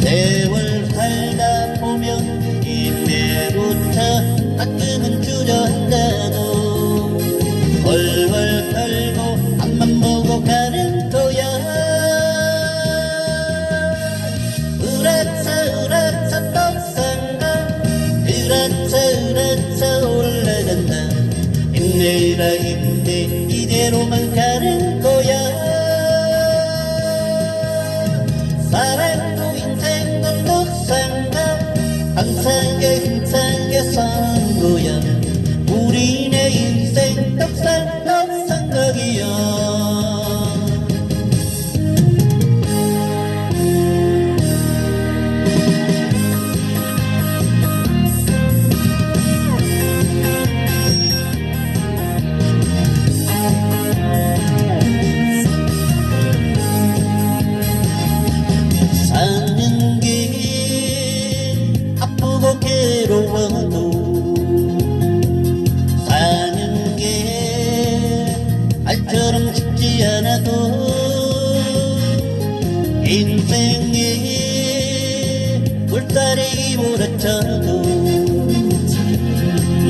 세월 살다 보면 이때부터 가끔은 주저한다도 벌벌 털고 밥만 먹고 가는 토야. 으라차 으라차 떡상가 으라차 으라차 올라간다. 힘내라 힘내. 이대로만 가는 거야. 사랑도 항상에 힘차게 사는 거야. 우리네 인생 떡상 떡상각이야. 사 않아도 인생에 물살이 몰아쳐도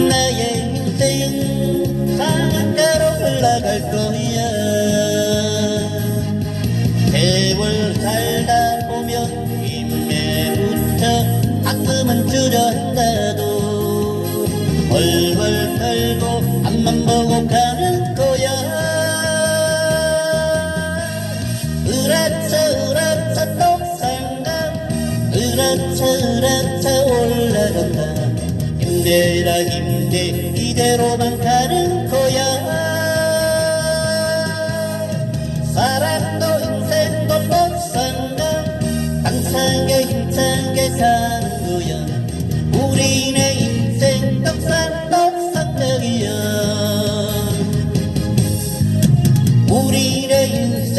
나의 인생 상한가로 흘러갈 거야. 세월 살다 보면 힘에부터 가끔은 주저한다도 벌벌 떨고 앞만 보고 가는 거 으라차 올라간다 힘들다 힘들 이대로만 가는 거야 사랑도 인생도 못 산다 당차게 힘차게 사는 거야 우리네 인생 떡상 떡상적이야 우리네 인생